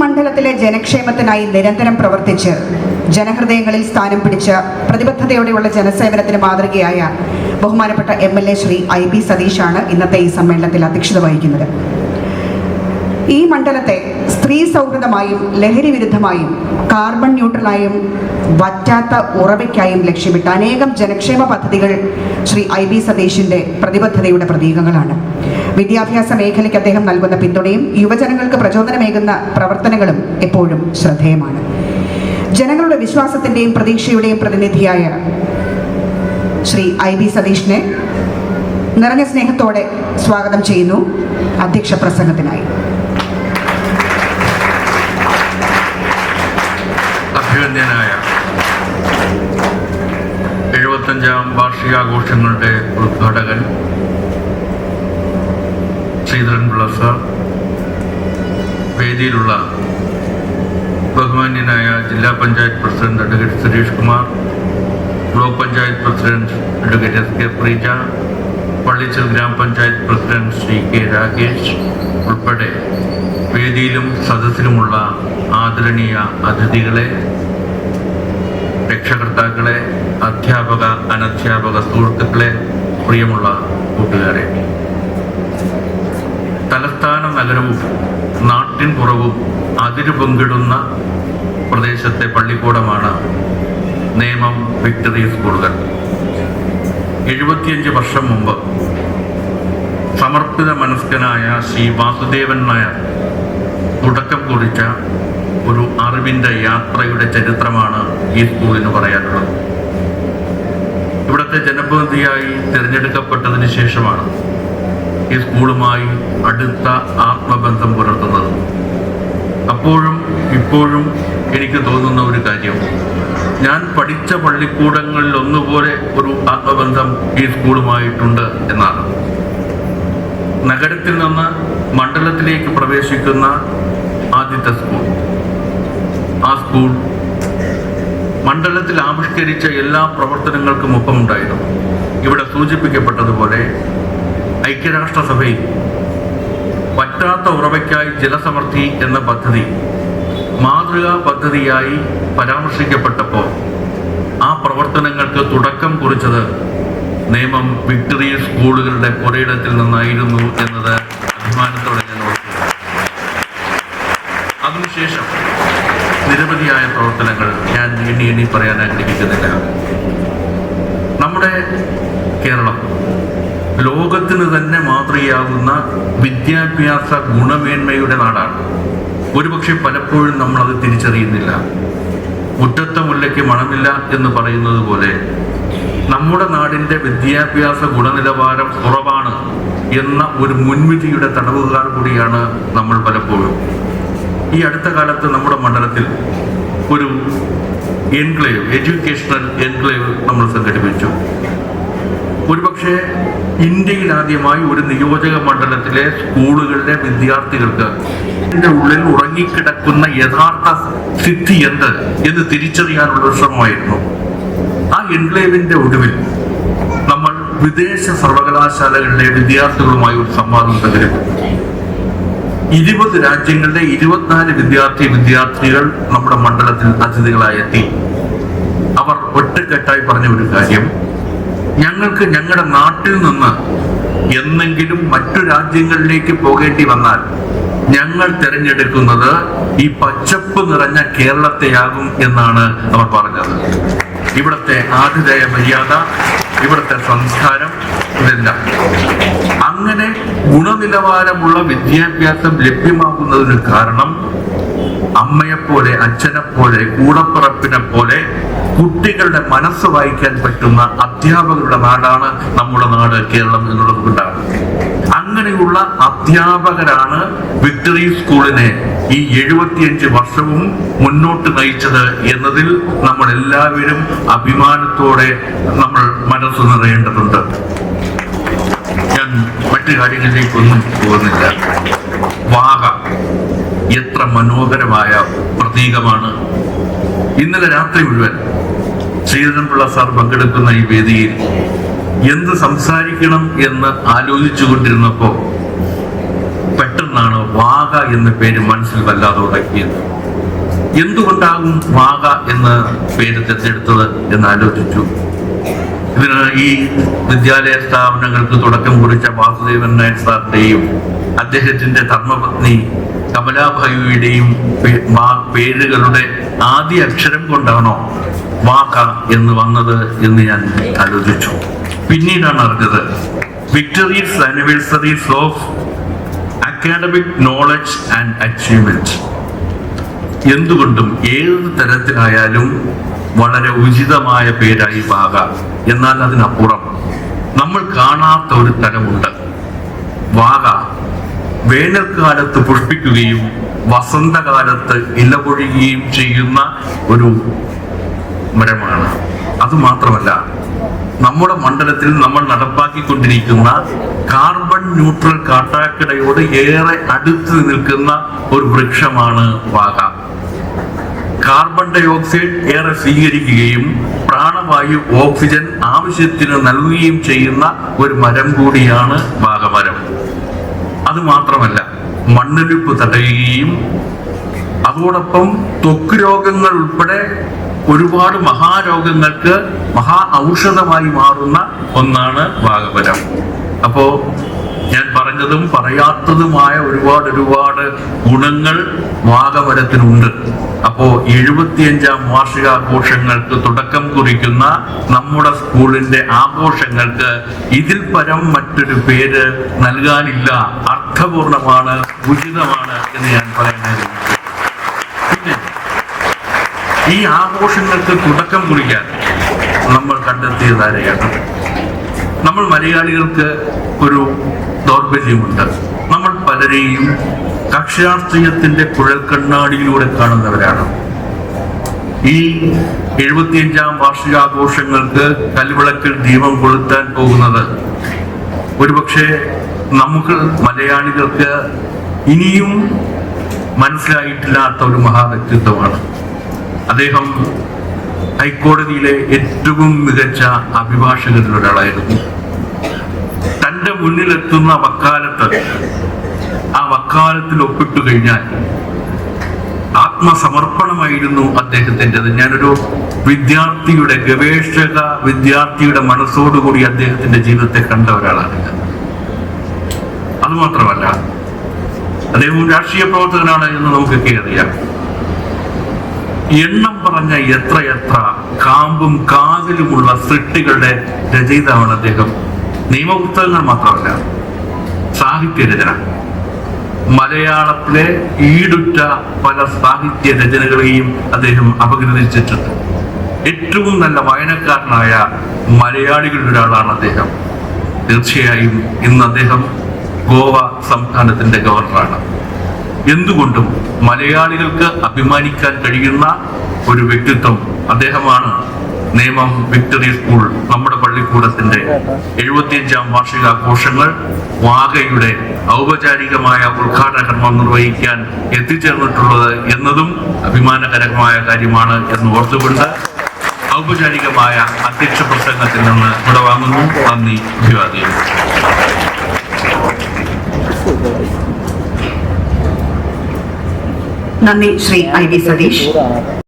മണ്ഡലത്തിലെ ജനക്ഷേമത്തിനായി നിരന്തരം പ്രവർത്തിച്ച് ജനഹൃദയങ്ങളിൽ സ്ഥാനം പിടിച്ച പ്രതിബദ്ധതയോടെയുള്ള ജനസേവനത്തിന് മാതൃകയായ ബഹുമാനപ്പെട്ട M L A Shri I B സതീഷാണ് ഇന്നത്തെ ഈ സമ്മേളനത്തിൽ അധ്യക്ഷത വഹിക്കുന്നത്. ഈ മണ്ഡലത്തെ സ്ത്രീ സൗഹൃദമായും ലഹരി വിരുദ്ധമായും കാർബൺ ന്യൂട്രലായും വറ്റാത്ത ഉറവയ്ക്കായും ലക്ഷ്യമിട്ട് അനേകം ജനക്ഷേമ പദ്ധതികൾ ശ്രീ ഐ ബി സതീഷിന്റെ പ്രതിബദ്ധതയുടെ പ്രതീകങ്ങളാണ്. വിദ്യാഭ്യാസ മേഖലയ്ക്ക് അദ്ദേഹം നൽകുന്ന പിന്തുണയും യുവജനങ്ങൾക്ക് പ്രചോദനമേകുന്ന പ്രവർത്തനങ്ങളും എപ്പോഴും ശ്രദ്ധേയമാണ്. ജനങ്ങളുടെ വിശ്വാസത്തിന്റെയും പ്രതീക്ഷയുടെയും പ്രതിനിധിയായ ശ്രീ ഐ ബി സതീഷിനെ നിറഞ്ഞ സ്നേഹത്തോടെ സ്വാഗതം ചെയ്യുന്നു അധ്യക്ഷ പ്രസംഗത്തിനായി. എഴുപത്തഞ്ചാം വാർഷികാഘോഷങ്ങളുടെ ഉദ്ഘാടകൻ ശ്രീധരൻപിള്ള സാർ വേദിയിലുള്ള ബഹുമാന്യനായ ജില്ലാ panchayat president advocate Suresh Kumar block panchayat president advocate S K Preeja Pallichal ഗ്രാമപഞ്ചായത്ത് പ്രസിഡന്റ് ശ്രീ കെ രാകേഷ് ഉൾപ്പെടെ വേദിയിലും സദസ്സിലുമുള്ള ആദരണീയ അതിഥികളെ രക്ഷകർത്താക്കളെ അധ്യാപക അനധ്യാപക സുഹൃത്തുക്കളെ പ്രിയമുള്ള കൂട്ടുകാരെ. തലസ്ഥാന നഗരവും നാട്ടിൻ പുറവും അതിര് പങ്കിടുന്ന പ്രദേശത്തെ പള്ളിക്കൂടമാണ് നേമം വിക്ടറി സ്കൂളുകൾ. എഴുപത്തിയഞ്ച് വർഷം മുമ്പ് സമർപ്പിത മനസ്കനായ ശ്രീ വാസുദേവൻ നായർ തുടക്കം കുറിച്ച ഒരു അറിവിന്റെ യാത്രയുടെ ചരിത്രമാണ് ഈ സ്കൂളിന് പറയാനുള്ളത്. ഇവിടുത്തെ ജനപ്രതിനിധിയായി തിരഞ്ഞെടുക്കപ്പെട്ടതിന് ശേഷമാണ് ഈ സ്കൂളുമായി അടുത്ത ആത്മബന്ധം പുലർത്തുന്നത്. അപ്പോഴും ഇപ്പോഴും എനിക്ക് തോന്നുന്ന ഒരു കാര്യം. ഞാൻ പഠിച്ച പള്ളിക്കൂടങ്ങളിൽ ഒന്നുപോലെ ഒരു ആത്മബന്ധം ഈ സ്കൂളുമായിട്ടുണ്ട് എന്നാണ്. നഗരത്തിൽ നിന്ന് മണ്ഡലത്തിലേക്ക് പ്രവേശിക്കുന്ന ആദ്യത്തെ സ്കൂൾ. ആ സ്കൂൾ മണ്ഡലത്തിൽ ആവിഷ്കരിച്ച എല്ലാ പ്രവർത്തനങ്ങൾക്കും ഒപ്പമുണ്ടായിരുന്നു. ഇവിടെ സൂചിപ്പിക്കപ്പെട്ടതുപോലെ ഐക്യരാഷ്ട്രസഭയിൽ പറ്റാത്ത ഉറവയ്ക്കായി ജലസമൃദ്ധി എന്ന പദ്ധതി മാതൃകാ പദ്ധതിയായി പരാമർശിക്കപ്പെട്ടപ്പോൾ ആ പ്രവർത്തനങ്ങൾക്ക് തുടക്കം കുറിച്ചത് നിയമം വിക്ടറിയ സ്കൂളുകളുടെ പുരയിടത്തിൽ നിന്നായിരുന്നു എന്നത് അഭിമാനത്തോടെ ഞാൻ ഓർക്കുന്നു. അതിനുശേഷം നിരവധിയായ പ്രവർത്തനങ്ങൾ ഞാൻ എണ്ണി എണ്ണി പറയാൻ ആഗ്രഹിക്കുന്നില്ല. നമ്മുടെ കേരളം ലോകത്തിന് തന്നെ മാതൃകയാകുന്ന വിദ്യാഭ്യാസ ഗുണമേന്മയുടെ നാടാണ്. ഒരുപക്ഷെ പലപ്പോഴും നമ്മൾ അത് തിരിച്ചറിയുന്നില്ല. മുറ്റത്ത മുല്ലയ്ക്ക് മണമില്ല എന്ന് പറയുന്നത് പോലെ നമ്മുടെ നാടിന്റെ വിദ്യാഭ്യാസ ഗുണനിലവാരം കുറവാണ് എന്ന ഒരു മുൻവിധിയുടെ തടവുകാർ കൂടിയാണ് നമ്മൾ പലപ്പോഴും. ഈ അടുത്ത കാലത്ത് നമ്മുടെ മണ്ഡലത്തിൽ ഒരു എൻക്ലേവ് എഡ്യൂക്കേഷണൽ എൻക്ലേവ് നമ്മൾ സംഘടിപ്പിച്ചു. ഒരുപക്ഷെ ഇന്ത്യയിൽ ആദ്യമായി ഒരു നിയോജക മണ്ഡലത്തിലെ സ്കൂളുകളിലെ വിദ്യാർത്ഥികൾക്ക് ഇതിന്റെ ഉള്ളിൽ ഉറങ്ങിക്കിടക്കുന്ന യഥാർത്ഥ സ്ഥിതി എന്ത് എന്ന് തിരിച്ചറിയാനുള്ള ശ്രമമായിരുന്നു. ആ എൻക്ലേവിന്റെ ഒടുവിൽ നമ്മൾ വിദേശ സർവകലാശാലകളിലെ വിദ്യാർത്ഥികളുമായി ഒരു സംവാദം സംഘടിപ്പിച്ചു. ഇരുപത് രാജ്യങ്ങളിലെ ഇരുപത്തിനാല് വിദ്യാർത്ഥി വിദ്യാർത്ഥികൾ നമ്മുടെ മണ്ഡലത്തിൽ അതിഥികളായി എത്തി അവർ ഒറ്റക്കെട്ടായി പറഞ്ഞ ഒരു കാര്യം ഞങ്ങൾക്ക് ഞങ്ങളുടെ നാട്ടിൽ നിന്ന് എന്നെങ്കിലും മറ്റു രാജ്യങ്ങളിലേക്ക് പോകേണ്ടി വന്നാൽ ഞങ്ങൾ തിരഞ്ഞെടുക്കുന്നത് ഈ പച്ചപ്പ് നിറഞ്ഞ കേരളത്തെയാകും എന്നാണ് അവർ പറഞ്ഞത്. ഇവിടുത്തെ ആതിഥേയ മര്യാദ ഇവിടുത്തെ സംസ്കാരം ഇതെല്ലാം. അങ്ങനെ ഗുണനിലവാരമുള്ള വിദ്യാഭ്യാസം ലഭ്യമാകുന്നതിന് കാരണം അമ്മയെപ്പോലെ അച്ഛനെപ്പോലെ കൂടപ്പിറപ്പിനെ പോലെ കുട്ടികളുടെ മനസ്സ് വായിക്കാൻ പറ്റുന്ന അധ്യാപകരുടെ നാടാണ് നമ്മുടെ നാട് കേരളം എന്നുള്ളത് കൊണ്ടാണ്. അങ്ങനെയുള്ള അധ്യാപകരാണ് വിക്ടറി സ്കൂളിനെ ഈ എഴുപത്തിയഞ്ച് വർഷവും മുന്നോട്ട് നയിച്ചത് എന്നതിൽ നമ്മൾ എല്ലാവരും അഭിമാനത്തോടെ നമ്മൾ മനസ്സ് നിറയേണ്ടതുണ്ട്. ഞാൻ മറ്റു കാര്യങ്ങളിലേക്കൊന്നും പോകുന്നില്ല. വാഗ. എത്ര മനോഹരമായ പ്രതീകമാണ്. ഇന്നലെ രാത്രി മുഴുവൻ ശ്രീധരൻപിള്ള സാർ പങ്കെടുക്കുന്ന ഈ വേദിയിൽ എന്ത് സംസാരിക്കണം എന്ന് ആലോചിച്ചു കൊണ്ടിരുന്നപ്പോ പെട്ടെന്നാണ് വാഗ എന്ന പേര് മനസ്സിൽ വല്ലാതെ ഉടക്കിയത്. എന്തുകൊണ്ടാകും വാഗ എന്ന പേര് തിരഞ്ഞെടുത്തത് എന്ന് ആലോചിച്ചു. ഇതിന് ഈ വിദ്യാലയ സ്ഥാപനങ്ങൾക്ക് തുടക്കം കുറിച്ച വാസുദേവൻ നായർ സാറിന്റെയും അദ്ദേഹത്തിന്റെ ധർമ്മപത്നി കമലാഭായിയുടെയും പേരുകളുടെ ആദ്യ അക്ഷരം കൊണ്ടാണോ വാക്ക എന്ന് വന്നത് എന്ന് ഞാൻ ആലോചിച്ചു. പിന്നീടാണ് അറിഞ്ഞത് victories anniversaries of academic knowledge and achievement എന്തുകൊണ്ടും ഏത് തരത്തിലായാലും വളരെ ഉചിതമായ പേരായി വാക. എന്നാൽ അതിനപ്പുറം നമ്മൾ കാണാത്ത ഒരു തലമുണ്ട്. വാക വേനൽക്കാലത്ത് പുഷ്പിക്കുകയും വസന്തകാലത്ത് ഇലപൊഴിയുകയും ചെയ്യുന്ന ഒരു മരമാണ്. അത് മാത്രമല്ല നമ്മുടെ മണ്ഡലത്തിൽ നമ്മൾ നടപ്പാക്കിക്കൊണ്ടിരിക്കുന്ന കാർബൺ ന്യൂട്രൽ കാട്ടാക്കടയോട് ഏറെ അടുത്ത് നിൽക്കുന്ന ഒരു വൃക്ഷമാണ് വാഗ. കാർബൺ ഡൈ ഓക്സൈഡ് ഏറെ സ്വീകരിക്കുകയും പ്രാണവായു ഓക്സിജൻ ആവശ്യത്തിന് നൽകുകയും ചെയ്യുന്ന ഒരു മരം കൂടിയാണ് വാഗമരം. അത് മാത്രമല്ല മണ്ണൊലിപ്പ് തടയുകയും അതോടൊപ്പം ത്വക്ക് രോഗങ്ങൾ ഉൾപ്പെടെ ഒരുപാട് മഹാരോഗങ്ങൾക്ക് മഹാ ഔഷധമായി മാറുന്ന ഒന്നാണ് വാഗപരം അപ്പോ പറഞ്ഞതും പറയാത്തതുമായ ഒരുപാട് ഒരുപാട് ഗുണങ്ങൾ വാഗമരത്തിനുണ്ട് അപ്പോ എഴുപത്തിയഞ്ചാം വാർഷികാഘോഷങ്ങൾക്ക് തുടക്കം കുറിക്കുന്ന നമ്മുടെ സ്കൂളിന്റെ ആഘോഷങ്ങൾക്ക് ഇതിൽ പരം മറ്റൊരു പേര് നൽകാനില്ല. അർത്ഥപൂർണമാണ് ഉചിതമാണ് എന്ന് ഞാൻ പറയുന്നത്. പിന്നെ ഈ ആഘോഷങ്ങൾക്ക് തുടക്കം കുറിക്കാൻ നമ്മൾ കണ്ടെത്തിയത് ആരെയാണ്? നമ്മൾ മലയാളികൾക്ക് ഒരു ദൗർബല്യമുണ്ട്. നമ്മൾ പലരെയും കക്ഷാശ്രയത്തിന്റെ കുഴൽ കണ്ണാടിയിലൂടെ കാണുന്നവരാണ്. ഈ എഴുപത്തിയഞ്ചാം വാർഷികാഘോഷങ്ങൾക്ക് കൽവിളക്കിൽ ദീപം കൊളുത്താൻ പോകുന്നത് ഒരുപക്ഷെ നമുക്ക് മലയാളികൾക്ക് ഇനിയും മനസ്സിലായിട്ടില്ലാത്ത ഒരു മഹാവ്യക്തിത്വമാണ്. അദ്ദേഹം ഹൈക്കോടതിയിലെ ഏറ്റവും മികച്ച അഭിഭാഷകരിൽ ഒരാളായിരുന്നു തന്റെ മുന്നിലെത്തുന്ന വക്കാലത്ത് ആ വക്കാലത്തിൽ ഒപ്പിട്ടു കഴിഞ്ഞാൽ ആത്മസമർപ്പണമായിരുന്നു അദ്ദേഹത്തിന്റെത്. ഞാനൊരു വിദ്യാർത്ഥിയുടെ ഗവേഷക വിദ്യാർത്ഥിയുടെ മനസ്സോടുകൂടി അദ്ദേഹത്തിന്റെ ജീവിതത്തെ കണ്ട ഒരാളാണ് അതുമാത്രമല്ല അദ്ദേഹം രാഷ്ട്രീയ പ്രവർത്തകനാണ് എന്ന് നമുക്കൊക്കെ അറിയാം. എണ്ണം പറഞ്ഞ എത്ര എത്ര കാമ്പും കാതിലുമുള്ള സൃഷ്ടികളുടെ രചയിതാവാണ് അദ്ദേഹം. നിയമപുസ്തകങ്ങൾ മാത്രമല്ല സാഹിത്യ രചന. മലയാളത്തിലെ ഈടുറ്റ പല സാഹിത്യ രചനകളെയും അദ്ദേഹം അപഗ്രഥിച്ചിട്ടുണ്ട്. ഏറ്റവും നല്ല വായനക്കാരനായ മലയാളികളുടെ ഒരാളാണ് അദ്ദേഹം. തീർച്ചയായും ഇന്ന് അദ്ദേഹം ഗോവ സംസ്ഥാനത്തിന്റെ ഗവർണറാണ്. എന്തുകൊണ്ടും മലയാളികൾക്ക് അഭിമാനിക്കാൻ കഴിയുന്ന ഒരു വ്യക്തിത്വം അദ്ദേഹമാണ്. നേമം വിക്ടറി സ്കൂൾ നമ്മുടെ പള്ളിക്കൂടത്തിന്റെ എഴുപത്തിയഞ്ചാം വാർഷികാഘോഷങ്ങൾ വാഗയുടെ ഔപചാരികമായ ഉദ്ഘാടന കർമ്മം നിർവഹിക്കാൻ എത്തിച്ചേർന്നിട്ടുള്ളത് എന്നതും അഭിമാനകരമായ കാര്യമാണ് എന്ന് ഓർത്തുകൊണ്ട് ഔപചാരികമായ അധ്യക്ഷ പ്രസംഗത്തിൽ നിന്ന് ഇവിടെ വാങ്ങുന്നു നന്ദി. അഭിവാദ്യം. നന്ദി ശ്രീ ഐ വി സതീഷ്.